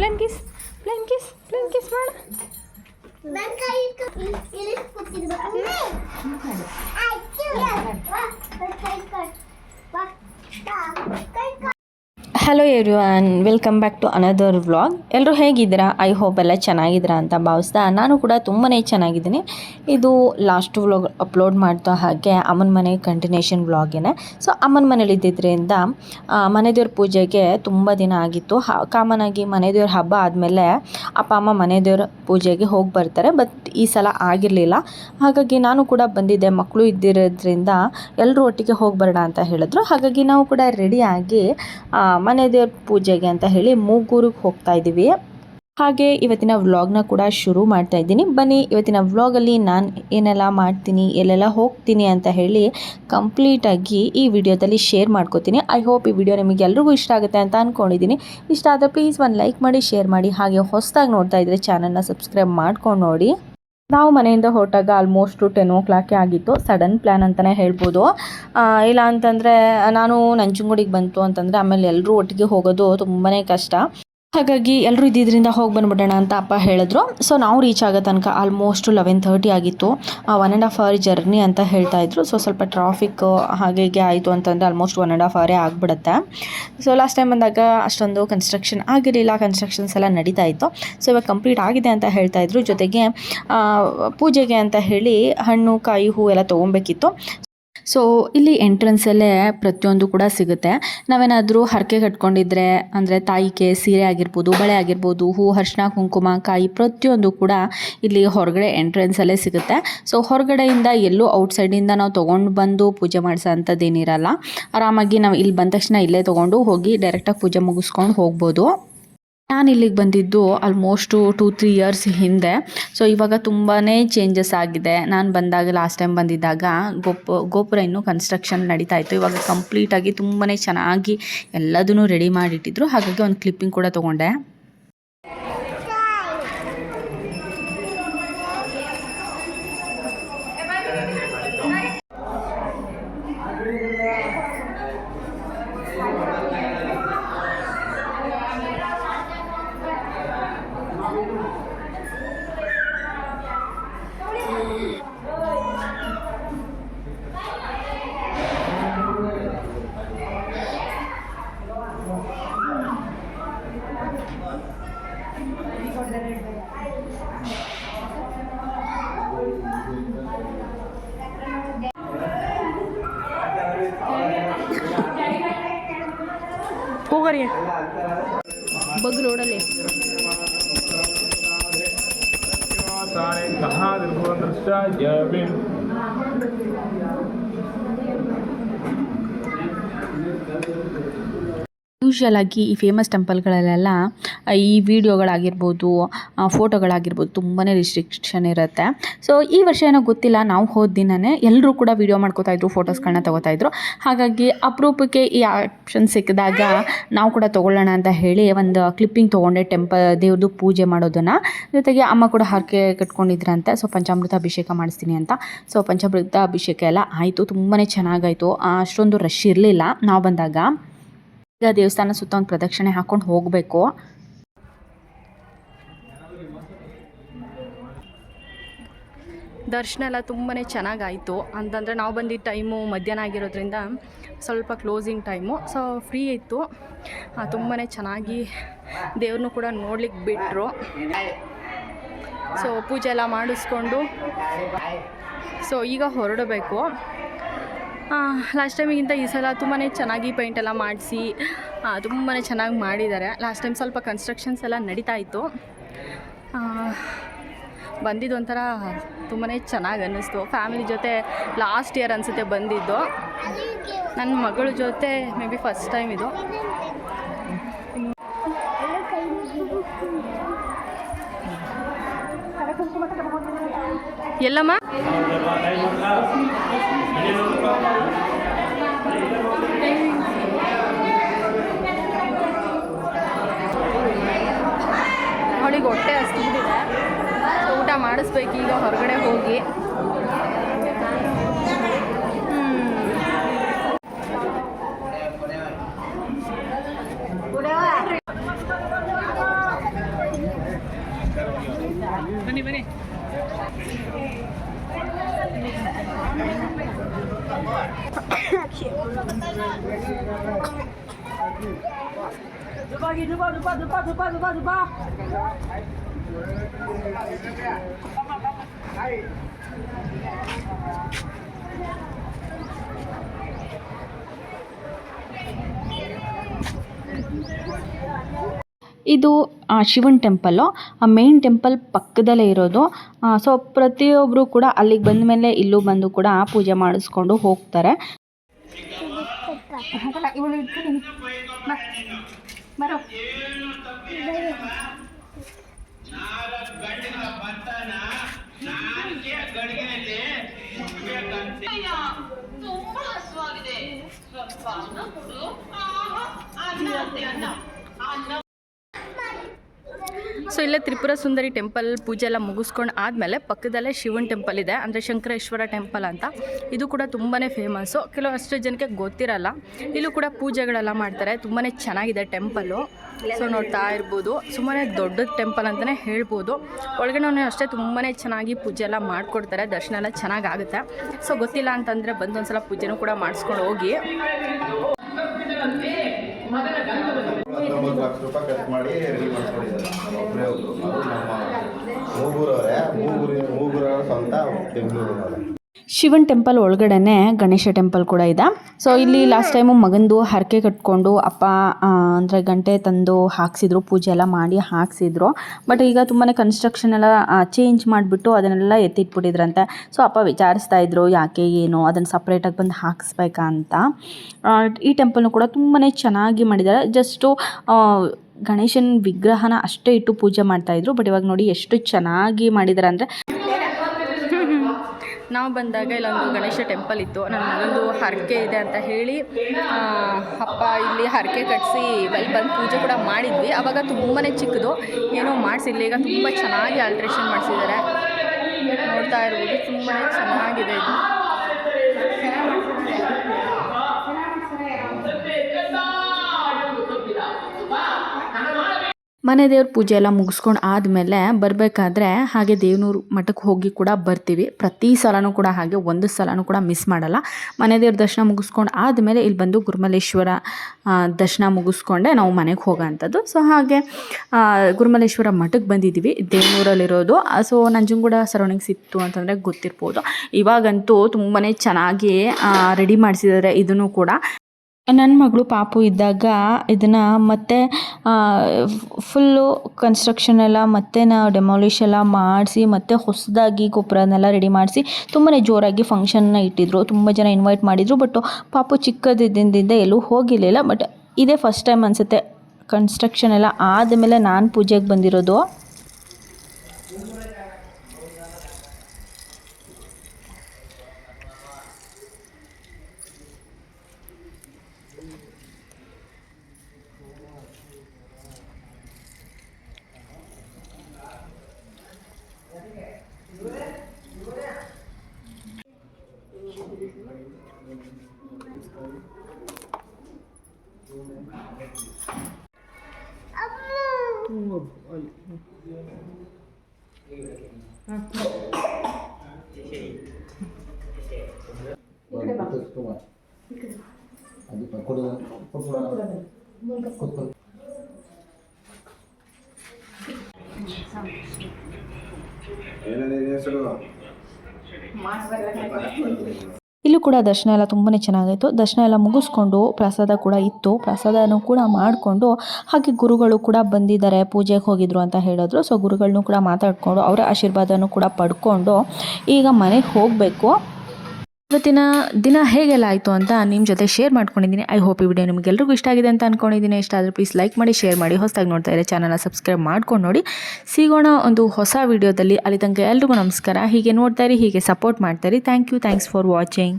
plain kiss plain kiss plain kiss ಮಾಡ ನನ್ ಕೈ ಇಲ್ಲಿ ಕೂತಿರ್ಬೇಕು ಆಯ್ತು ವಾ ನನ್ ಕೈ ಕಟ್ ವಾ ಕೈ cut hello everyone welcome back to another vlog ಎಲ್ಲರೂ ಹೇಗಿದ್ದೀರಾ? ಐ ಹೋಪ್ ಎಲ್ಲ ಚೆನ್ನಾಗಿದ್ದೀರಾ ಅಂತ ಭಾವಿಸ್ತಾ ನಾನು ಕೂಡ ತುಂಬಾ ಚೆನ್ನಾಗಿದ್ದೀನಿ. ಇದು ಲಾಸ್ಟ್ ವ್ಲಾಗ್ ಅಪ್ಲೋಡ್ ಮಾಡ್ತಾ ಹಾಗೆ ಅಮ್ಮನ ಮನೆ ಕಂಟಿನ್ಯೂಷನ್ ವ್ಲಾಗೇನೆ ಸೊ ಅಮ್ಮನ ಮನೇಲಿ ಇದ್ದಿದ್ದರಿಂದ ಮನೆದೇವ್ರ ಮನೆ ದೇವ್ರ ಪೂಜೆಗೆ ತುಂಬ ದಿನ ಆಗಿತ್ತು. ಕಾಮನ್ ಆಗಿ ಮನೆ ಹಬ್ಬ ಆದಮೇಲೆ ಅಪ್ಪ, ಅಮ್ಮ ಮನೆ ದೇವ್ರ ಪೂಜೆಗೆ ಹೋಗಿ ಬರ್ತಾರೆ. ಬಟ್ ಈ ಸಲ ಆಗಿರಲಿಲ್ಲ. ಹಾಗಾಗಿ ನಾನು ಕೂಡ ಬಂದಿದ್ದೆ. ಮಕ್ಕಳು ಇದ್ದಿರೋದ್ರಿಂದ ಎಲ್ಲರೂ ಒಟ್ಟಿಗೆ ಹೋಗಿ ಬರೋಣ ಅಂತ ಹೇಳಿದ್ರು. ಹಾಗಾಗಿ ನಾವು ಕೂಡ ರೆಡಿಯಾಗಿ ಮನೆ ದೇವ್ರ ಪೂಜೆಗೆ ಅಂತ ಹೇಳಿ ಮೂಗೂರಿಗೆ ಹೋಗ್ತಾ ಇದ್ದೀವಿ. ಹಾಗೆ ಇವತ್ತಿನ ವ್ಲಾಗ್ನ ಕೂಡ ಶುರು ಮಾಡ್ತಾ ಇದ್ದೀನಿ. ಬನ್ನಿ, ಇವತ್ತಿನ ವ್ಲಾಗಲ್ಲಿ ನಾನು ಏನೆಲ್ಲ ಮಾಡ್ತೀನಿ, ಎಲ್ಲೆಲ್ಲ ಹೋಗ್ತೀನಿ ಅಂತ ಹೇಳಿ ಕಂಪ್ಲೀಟಾಗಿ ಈ ವಿಡಿಯೋದಲ್ಲಿ ಶೇರ್ ಮಾಡ್ಕೋತೀನಿ. ಐ ಹೋಪ್ ಈ ವಿಡಿಯೋ ನಿಮಗೆ ಎಲ್ರಿಗೂ ಇಷ್ಟ ಆಗುತ್ತೆ ಅಂತ ಅಂದ್ಕೊಂಡಿದ್ದೀನಿ ಇಷ್ಟ ಆದರೆ ಪ್ಲೀಸ್ ಒಂದು ಲೈಕ್ ಮಾಡಿ ಶೇರ್ ಮಾಡಿ, ಹಾಗೆ ಹೊಸದಾಗಿ ನೋಡ್ತಾ ಇದ್ದರೆ ಚಾನಲ್ನ ಸಬ್ಸ್ಕ್ರೈಬ್ ಮಾಡ್ಕೊಂಡು ನೋಡಿ. ನಾವು ಮನೆಯಿಂದ ಹೊರಟಾಗ ಆಲ್ಮೋಸ್ಟು ಟೆನ್ ಓ ಕ್ಲಾಕೇ ಆಗಿತ್ತು. ಸಡನ್ ಪ್ಲ್ಯಾನ್ ಅಂತಲೇ ಹೇಳ್ಬೋದು. ಇಲ್ಲ ಅಂತಂದರೆ, ನಾನು ನಂಜನಗೂಡಿಗೆ ಬಂತು ಅಂತಂದರೆ ಆಮೇಲೆ ಎಲ್ಲರೂ ಒಟ್ಟಿಗೆ ಹೋಗೋದು ತುಂಬಾ ಕಷ್ಟ. ಹಾಗಾಗಿ ಎಲ್ಲರೂ ಇದ್ದಿದ್ದರಿಂದ ಹೋಗಿ ಬಂದ್ಬಿಡೋಣ ಅಂತ ಅಪ್ಪ ಹೇಳಿದ್ರು. ಸೊ ನಾವು ರೀಚ್ ಆಗೋ ತನಕ ಆಲ್ಮೋಸ್ಟ್ ಲೆವೆನ್ ತರ್ಟಿ ಆಗಿತ್ತು. One and half hour journey ಅಂತ ಹೇಳ್ತಾ ಇದ್ರು. ಸೊ ಸ್ವಲ್ಪ ಟ್ರಾಫಿಕ್ ಹಾಗೆ ಆಯಿತು ಅಂತಂದರೆ ಆಲ್ಮೋಸ್ಟ್ ಒನ್ ಆ್ಯಂಡ್ ಹಾಫ್ ಅವರೇ ಆಗಿಬಿಡುತ್ತೆ. ಸೊ ಲಾಸ್ಟ್ ಟೈಮ್ ಬಂದಾಗ ಅಷ್ಟೊಂದು ಕನ್ಸ್ಟ್ರಕ್ಷನ್ ಆಗಿರಲಿಲ್ಲ. ಕನ್ಸ್ಟ್ರಕ್ಷನ್ಸ್ ಎಲ್ಲ ನಡೀತಾ ಇತ್ತು. ಸೊ ಇವಾಗ ಕಂಪ್ಲೀಟ್ ಆಗಿದೆ ಅಂತ ಹೇಳ್ತಾ ಇದ್ರು. ಜೊತೆಗೆ ಪೂಜೆಗೆ ಅಂತ ಹೇಳಿ ಹಣ್ಣು, ಕಾಯಿ, ಹೂ ಎಲ್ಲ ತೊಗೊಬೇಕಿತ್ತು. ಸೊ ಇಲ್ಲಿ ಎಂಟ್ರೆನ್ಸಲ್ಲೇ ಪ್ರತಿಯೊಂದು ಕೂಡ ಸಿಗುತ್ತೆ. ನಾವೇನಾದರೂ ಹರಕೆ ಕಟ್ಕೊಂಡಿದ್ರೆ, ಅಂದರೆ ತಾಯಿಗೆ ಸೀರೆ ಆಗಿರ್ಬೋದು, ಬಳೆ ಆಗಿರ್ಬೋದು, ಹೂ ಅರ್ಶಿನ ಕುಂಕುಮ, ಕಾಯಿ ಪ್ರತಿಯೊಂದು ಕೂಡ ಇಲ್ಲಿ ಹೊರಗಡೆ ಎಂಟ್ರೆನ್ಸಲ್ಲೇ ಸಿಗುತ್ತೆ. ಸೊ ಹೊರಗಡೆಯಿಂದ ಎಲ್ಲೂ ಔಟ್ಸೈಡಿಂದ ನಾವು ತೊಗೊಂಡು ಬಂದು ಪೂಜೆ ಮಾಡಿಸೋ ಅಂಥದ್ದೇನಿರಲ್ಲ ಆರಾಮಾಗಿ ನಾವು ಇಲ್ಲಿ ಬಂದ ತಕ್ಷಣ ಇಲ್ಲೇ ತೊಗೊಂಡು ಹೋಗಿ ಡೈರೆಕ್ಟಾಗಿ ಪೂಜೆ ಮುಗಿಸ್ಕೊಂಡು ಹೋಗ್ಬೋದು. ನಾನು ಇಲ್ಲಿಗೆ ಬಂದಿದ್ದು ಆಲ್ಮೋಸ್ಟು ಟೂ ತ್ರೀ ಇಯರ್ಸ್ ಹಿಂದೆ. ಸೊ ಇವಾಗ ತುಂಬಾ ಚೇಂಜಸ್ ಆಗಿದೆ. ನಾನು ಬಂದಾಗ ಲಾಸ್ಟ್ ಟೈಮ್ ಬಂದಿದ್ದಾಗ ಗೋಪು, ಗೋಪುರ ಇನ್ನೂ ಕನ್ಸ್ಟ್ರಕ್ಷನ್ ನಡೀತಾ ಇತ್ತು. ಇವಾಗ ಕಂಪ್ಲೀಟಾಗಿ ತುಂಬಾ ಚೆನ್ನಾಗಿ ಎಲ್ಲದನ್ನೂ ರೆಡಿ ಮಾಡಿಟ್ಟಿದ್ರು. ಹಾಗಾಗಿ ಒಂದು ಕ್ಲಿಪ್ಪಿಂಗ್ ಕೂಡ ತೊಗೊಂಡೆ. ಹೋಗರಿ ಬಗ್ ಯೂಶ್ವಲ್ ಈ ಫೇಮಸ್ ಟೆಂಪಲ್ಗಳಲ್ಲೆಲ್ಲ ಈ ವಿಡಿಯೋಗಳಾಗಿರ್ಬೋದು ಫೋಟೋಗಳಾಗಿರ್ಬೋದು ತುಂಬಾ ರಿಸ್ಟ್ರಿಕ್ಷನ್ ಇರುತ್ತೆ. ಸೊ ಈ ವರ್ಷ ಏನೋ ಗೊತ್ತಿಲ್ಲ, ನಾವು ಹೋದ ದಿನವೇ ಎಲ್ಲರೂ ಕೂಡ ವಿಡಿಯೋ ವೀಡಿಯೋ ಮಾಡ್ಕೋತಾಯಿದ್ರು ಫೋಟೋಸ್ಗಳನ್ನ ತೊಗೋತಾಯಿದ್ರು ಹಾಗಾಗಿ ಅಪರೂಪಕ್ಕೆ ಈ ಆಪ್ಷನ್ ಸಿಕ್ಕಿದಾಗ ನಾವು ಕೂಡ ತೊಗೊಳ್ಳೋಣ ಅಂತ ಹೇಳಿ ಒಂದು ಕ್ಲಿಪ್ಪಿಂಗ್ ತೊಗೊಂಡೆ ಟೆಂಪಲ್ ದೇವ್ರದ್ದು ಪೂಜೆ ಮಾಡೋದನ್ನು. ಜೊತೆಗೆ ಅಮ್ಮ ಕೂಡ ಹರಕೆ ಕಟ್ಕೊಂಡಿದ್ರಂತೆ. ಸೊ ಪಂಚಾಮೃತ ಅಭಿಷೇಕ ಮಾಡಿಸ್ತೀನಿ ಅಂತ. ಸೊ ಪಂಚಾಮೃತ ಅಭಿಷೇಕ ಎಲ್ಲ ಆಯಿತು ತುಂಬಾ ಚೆನ್ನಾಗಾಯಿತು. ಅಷ್ಟೊಂದು ರಶ್ ಇರಲಿಲ್ಲ. ನಾವು ಬಂದಾಗ ಈಗ ದೇವಸ್ಥಾನ ಸುತ್ತ ಒಂದು ಪ್ರದಕ್ಷಿಣೆ ಹಾಕ್ಕೊಂಡು ಹೋಗಬೇಕು. ದರ್ಶನ ಎಲ್ಲ ತುಂಬಾ ಚೆನ್ನಾಗಾಯಿತು. ಅಂತಂದರೆ ನಾವು ಬಂದಿದ್ದ ಟೈಮು ಮಧ್ಯಾಹ್ನ ಆಗಿರೋದ್ರಿಂದ ಸ್ವಲ್ಪ ಕ್ಲೋಸಿಂಗ್ ಟೈಮು. ಸೊ, ಫ್ರೀ ಇತ್ತು. ತುಂಬಾ ಚೆನ್ನಾಗಿ ದೇವ್ರನ್ನೂ ಕೂಡ ನೋಡ್ಲಿಕ್ಕೆ ಬಿಟ್ಟರು ಸೊ, ಪೂಜೆ ಎಲ್ಲ ಮಾಡಿಸ್ಕೊಂಡು. ಸೊ, ಈಗ ಹೊರಡಬೇಕು. ಲಾಸ್ಟ್ ಟೈಮಿಗಿಂತ ಈ ಸಲ ತುಂಬಾ ಚೆನ್ನಾಗಿ ಪೇಂಟ್ ಎಲ್ಲ ಮಾಡಿಸಿ ತುಂಬಾ ಚೆನ್ನಾಗಿ ಮಾಡಿದ್ದಾರೆ. ಲಾಸ್ಟ್ ಟೈಮ್ ಸ್ವಲ್ಪ ಕನ್ಸ್ಟ್ರಕ್ಷನ್ಸ್ ಎಲ್ಲ ನಡೀತಾ ಇತ್ತು. ಬಂದಿದ್ದು ಒಂಥರ ತುಂಬಾ ಚೆನ್ನಾಗಿ ಅನ್ನಿಸ್ತು. ಫ್ಯಾಮಿಲಿ ಜೊತೆ ಲಾಸ್ಟ್ ಇಯರ್ ಅನಿಸುತ್ತೆ ಬಂದಿದ್ದು. ನನ್ನ ಮಗಳ ಜೊತೆ ಮೇ ಬಿ ಫಸ್ಟ್ ಟೈಮ್ ಇದು. ಎಲ್ಲಮ್ಮ? ಅವಳಿಗೆ ಹೊಟ್ಟೆ ಹಸ್ತಿದೆ ಊಟ ಮಾಡಿಸ್ಬೇಕು ಈಗ ಹೊರಗಡೆ ಹೋಗಿ. ಇದು ಶಿವನ್ ಟೆಂಪಲ್ಲು ಆ ಮೇನ್ ಟೆಂಪಲ್ ಪಕ್ಕದಲ್ಲೇ ಇರೋದು. ಸೊ ಪ್ರತಿಯೊಬ್ಬರು ಕೂಡ ಅಲ್ಲಿಗೆ ಬಂದ ಮೇಲೆ ಇಲ್ಲೂ ಬಂದು ಕೂಡ ಪೂಜೆ ಮಾಡಿಸ್ಕೊಂಡು ಹೋಗ್ತಾರೆ. ಇವಳು ಇಟ್ಕೊಂಡು ಬರೋ ತುಂಬಾ ಹಸುವಾಗಿದೆ ಸ್ವಲ್ಪ ಅನ್ನ ಕೊಡು ಆಹಾ, ಅನ್ನ ಅಂತೆ ಅನ್ನ ಅನ್ನ ಇಲ್ಲೇ ತ್ರಿಪುರ ಸುಂದರಿ ಟೆಂಪಲ್ ಪೂಜೆ ಎಲ್ಲ ಮುಗಿಸ್ಕೊಂಡು ಆದಮೇಲೆ ಪಕ್ಕದಲ್ಲೇ ಶಿವನ್ ಟೆಂಪಲ್ ಇದೆ, ಅಂದರೆ ಶಂಕರೇಶ್ವರ ಟೆಂಪಲ್ ಅಂತ. ಇದು ಕೂಡ ತುಂಬಾ ಫೇಮಸ್ಸು ಕೆಲವಷ್ಟು ಜನಕ್ಕೆ ಗೊತ್ತಿರಲ್ಲ. ಇಲ್ಲೂ ಕೂಡ ಪೂಜೆಗಳೆಲ್ಲ ಮಾಡ್ತಾರೆ. ತುಂಬಾ ಚೆನ್ನಾಗಿದೆ ಟೆಂಪಲ್ಲು. ಸೊ ನೋಡ್ತಾ ಇರ್ಬೋದು. ಸುಮ್ಮನೆ ದೊಡ್ಡ ಟೆಂಪಲ್ ಅಂತಲೇ ಹೇಳ್ಬೋದು. ಒಳಗಡೆ ಅಷ್ಟೇ ತುಂಬಾ ಚೆನ್ನಾಗಿ ಪೂಜೆ ಎಲ್ಲ ಮಾಡಿಕೊಡ್ತಾರೆ. ದರ್ಶನ ಎಲ್ಲ ಚೆನ್ನಾಗಿ ಆಗುತ್ತೆ ಸೊ ಗೊತ್ತಿಲ್ಲ ಅಂತಂದರೆ ಬಂದು ಒಂದ್ಸಲ ಪೂಜೆನೂ ಕೂಡ ಮಾಡಿಸ್ಕೊಂಡು ಹೋಗಿ. ಹತ್ತೊಂಬತ್ತು ಲಕ್ಷ ರೂಪಾಯಿ ಖರ್ಚು ಮಾಡಿ ರೆಡಿ ಮಾಡ್ಕೊಂಡಿದ್ದಾರೆ. ಒಬ್ಬರೇ ಒಬ್ರು. ಅದು ನಮ್ಮ ಮೂಗೂರವರೇ, ಮೂಗೂರಿ ಮೂಗುರ ಸ್ವಂತ ಬೆಂಗಳೂರಿನವರೇ ಶಿವನ್ ಟೆಂಪಲ್ ಒಳಗಡೆನೆ ಗಣೇಶ ಟೆಂಪಲ್ ಕೂಡ ಇದೆ. ಸೊ ಇಲ್ಲಿ ಲಾಸ್ಟ್ ಟೈಮು ಮಗಂದು ಹರಕೆ ಕಟ್ಕೊಂಡು ಅಪ್ಪ ಅಂದರೆ ಗಂಟೆ ತಂದು ಹಾಕ್ಸಿದ್ರು ಪೂಜೆ ಎಲ್ಲ ಮಾಡಿ ಹಾಕ್ಸಿದ್ರು. ಬಟ್ ಈಗ ತುಂಬಾ ಕನ್ಸ್ಟ್ರಕ್ಷನ್ ಎಲ್ಲ ಚೇಂಜ್ ಮಾಡಿಬಿಟ್ಟು ಅದನ್ನೆಲ್ಲ ಎತ್ತಿಟ್ಬಿಟ್ಟಿದ್ರಂತೆ. ಸೊ ಅಪ್ಪ ವಿಚಾರಿಸ್ತಾ ಇದ್ರು ಯಾಕೆ ಏನು ಅದನ್ನು ಸಪ್ರೇಟಾಗಿ ಬಂದು ಹಾಕಿಸ್ಬೇಕಾ ಅಂತ. ಈ ಟೆಂಪಲ್ನು ಕೂಡ ತುಂಬಾ ಚೆನ್ನಾಗಿ ಮಾಡಿದ್ದಾರೆ. ಜಸ್ಟು ಗಣೇಶನ ವಿಗ್ರಹನ ಅಷ್ಟೇ ಇಟ್ಟು ಪೂಜೆ ಮಾಡ್ತಾಯಿದ್ರು ಬಟ್ ಇವಾಗ ನೋಡಿ ಎಷ್ಟು ಚೆನ್ನಾಗಿ ಮಾಡಿದ್ದಾರೆ ಅಂದರೆ ನಾವು ಬಂದಾಗ ಇಲ್ಲೊಂದು ಗಣೇಶ ಟೆಂಪಲ್ ಇತ್ತು. ನನ್ನ ಮಗಂದು ಹರಕೆ ಇದೆ ಅಂತ ಹೇಳಿ ಅಪ್ಪ ಇಲ್ಲಿ ಹರಕೆ ಕಟ್ಟಿಸಿ ಅಲ್ಲಿ ಬಂದು ಪೂಜೆ ಕೂಡ ಮಾಡಿದ್ವಿ. ಆವಾಗ ತುಂಬಾ ಚಿಕ್ಕದು. ಏನೋ ಮಾಡಿಸಿಲ್ಲ ಈಗ ತುಂಬ ಚೆನ್ನಾಗಿ ಆಲ್ಟ್ರೇಷನ್ ಮಾಡಿಸಿದ್ದಾರೆ. ನೋಡ್ತಾ ಇರ್ಬೋದು. ತುಂಬಾ ಚೆನ್ನಾಗಿದೆ ಇದು. ಮನೆ ದೇವ್ರ ಪೂಜೆ ಎಲ್ಲ ಮುಗಿಸ್ಕೊಂಡು ಆದಮೇಲೆ ಬರಬೇಕಾದ್ರೆ ಹಾಗೆ ದೇವನೂರು ಮಠಕ್ಕೆ ಹೋಗಿ ಕೂಡ ಬರ್ತೀವಿ. ಪ್ರತಿ ಸಲನೂ ಕೂಡ ಹಾಗೆ ಒಂದು ಸಲನೂ ಕೂಡ ಮಿಸ್ ಮಾಡಲ್ಲ. ಮನೆ ದೇವ್ರ ದರ್ಶನ ಮುಗಿಸ್ಕೊಂಡು ಆದಮೇಲೆ ಇಲ್ಲಿ ಬಂದು ಗುರುಮಲೇಶ್ವರ ದರ್ಶನ ಮುಗಿಸ್ಕೊಂಡೆ ನಾವು ಮನೆಗೆ ಹೋಗೋ ಅಂಥದ್ದು ಸೊ ಹಾಗೆ ಗುರುಮಲೇಶ್ವರ ಮಠಕ್ಕೆ ಬಂದಿದ್ದೀವಿ ದೇವನೂರಲ್ಲಿರೋದು. ಸೊ ನಂಜನಗೂಡ ಸರೌಂಡಿಂಗ್ಸ್ ಇತ್ತು ಅಂತಂದರೆ ಗೊತ್ತಿರ್ಬೋದು. ಇವಾಗಂತೂ ತುಂಬಾ ಚೆನ್ನಾಗಿ ರೆಡಿ ಮಾಡಿಸಿದ್ದಾರೆ ಇದನ್ನು ಕೂಡ. ನನ್ನ ಮಗಳು ಪಾಪು ಇದ್ದಾಗ ಇದನ್ನು ಮತ್ತೆ ಫುಲ್ಲು ಕನ್ಸ್ಟ್ರಕ್ಷನ್ ಎಲ್ಲ ಮತ್ತೆ ನಾವು ಡೆಮಾಲಿಷ್ ಎಲ್ಲ ಮಾಡಿಸಿ, ಮತ್ತೆ ಹೊಸದಾಗಿ ಗೊಬ್ಬರನೆಲ್ಲ ರೆಡಿ ಮಾಡಿಸಿ ತುಂಬಾ ಜೋರಾಗಿ ಫಂಕ್ಷನ್ನ ಇಟ್ಟಿದ್ರು. ತುಂಬ ಜನ ಇನ್ವೈಟ್ ಮಾಡಿದರು ಬಟ್ ಪಾಪು ಚಿಕ್ಕದಿದ್ದಿಂದ ಎಲ್ಲೂ ಹೋಗಿರಲಿಲ್ಲ. ಬಟ್ ಇದೇ ಫಸ್ಟ್ ಟೈಮ್ ಅನಿಸುತ್ತೆ ಕನ್ಸ್ಟ್ರಕ್ಷನ್ ಎಲ್ಲ ಆದಮೇಲೆ ನಾನು ಪೂಜೆಗೆ ಬಂದಿರೋದು. ಏನೇನು ಹೆಸರು? ಇಲ್ಲೂ ಕೂಡ ದರ್ಶನ ಎಲ್ಲ ತುಂಬಾ ಚೆನ್ನಾಗಿತ್ತು ದರ್ಶನ ಎಲ್ಲ ಮುಗಿಸ್ಕೊಂಡು ಪ್ರಸಾದ ಕೂಡ ಇತ್ತು. ಪ್ರಸಾದನೂ ಕೂಡ ಮಾಡಿಕೊಂಡು ಹಾಗೆ ಗುರುಗಳು ಕೂಡ ಬಂದಿದ್ದಾರೆ ಪೂಜೆಗೆ ಹೋಗಿದ್ರು ಅಂತ ಹೇಳಿದ್ರು. ಸೊ ಗುರುಗಳನ್ನೂ ಕೂಡ ಮಾತಾಡಿಕೊಂಡು ಅವರ ಆಶೀರ್ವಾದನೂ ಕೂಡ ಪಡ್ಕೊಂಡು ಈಗ ಮನೆಗೆ ಹೋಗಬೇಕು. ಇವತ್ತಿನ ದಿನ ಹೇಗೆಲ್ಲ ಆಯಿತು ಅಂತ ನಿಮ್ಮ ಜೊತೆ ಶೇರ್ ಮಾಡ್ಕೊಂಡಿದ್ದೀನಿ. ಐ ಹೋಪ್ ಈ ವಿಡಿಯೋ ನಿಮಗೆಲ್ಲರಿಗೂ ಇಷ್ಟ ಆಗಿದೆ ಅಂತ ಅಂದ್ಕೊಂಡಿದ್ದೀನಿ ಇಷ್ಟ ಆದರೆ ಪ್ಲೀಸ್ ಲೈಕ್ ಮಾಡಿ ಶೇರ್ ಮಾಡಿ, ಹೊಸದಾಗಿ ನೋಡ್ತಾ ಇದ್ದಾರೆ ಚಾನಲ್ನ ಸಬ್ಸ್ಕ್ರೈಬ್ ಮಾಡ್ಕೊಂಡು ನೋಡಿ. ಸಿಗೋಣ ಒಂದು ಹೊಸ ವಿಡಿಯೋದಲ್ಲಿ ಅಲ್ಲಿ ತನಕ ಎಲ್ರಿಗೂ ನಮಸ್ಕಾರ. ಹೀಗೆ ನೋಡ್ತಾ ಇರಿ, ಹೀಗೆ ಸಪೋರ್ಟ್ ಮಾಡ್ತಾ ಇರಿ. Thank you thanks for watching